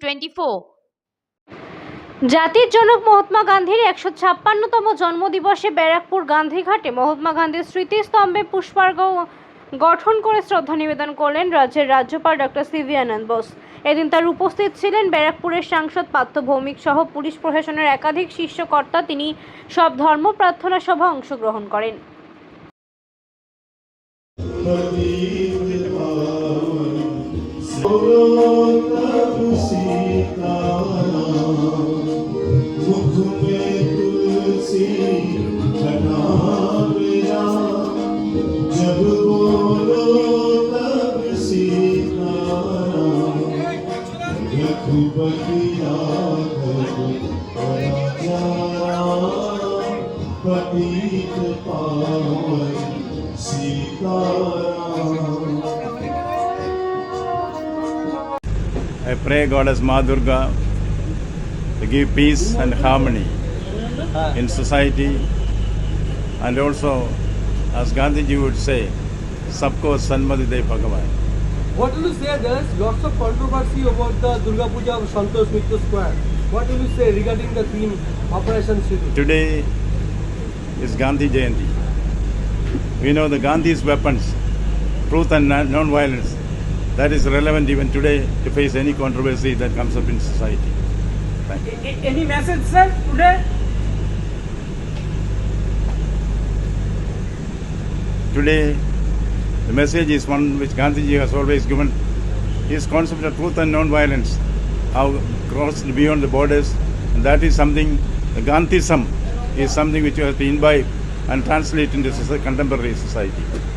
Twenty four জাতির জনক মহাত্মা গান্ধীর একশো ছাপ্পান্নতম জন্মদিবসে ব্যারাকপুর গান্ধীঘাটে মহাত্মা গান্ধীর স্মৃতিস্তম্ভে পুষ্পার্ঘ গঠন করে শ্রদ্ধা নিবেদন করলেন রাজ্যের রাজ্যপাল ডক্টর সিভি আনন্দ বোস। এদিন তার উপস্থিত ছিলেন ব্যারাকপুরের সাংসদ পার্থ ভৌমিক সহ পুলিশ প্রশাসনের একাধিক শীর্ষকর্তা। তিনি সব ধর্ম প্রার্থনা সভা অংশগ্রহণ করেন। मुख पतित पावन Sitaram I pray Goddess Ma Durga to give peace and harmony in society and also, as Gandhiji would say, Sabko Sanmati De Bhagavan. What will you say? There is lots of controversy about the Durga Puja of Santosh Mitra Square. What will you say regarding the theme Operation Sidhu? Today is Gandhi Jayanti. We know the Gandhi's weapons, truth and non violence, that is relevant even today to face any controversy that comes up in society. Thank you. Any message, sir, today? Today, the message is one which Gandhiji has always given. His concept of truth and non-violence, how crossed beyond the borders, and that is something, the Gandhism is something which you have to imbibe and translate into contemporary society.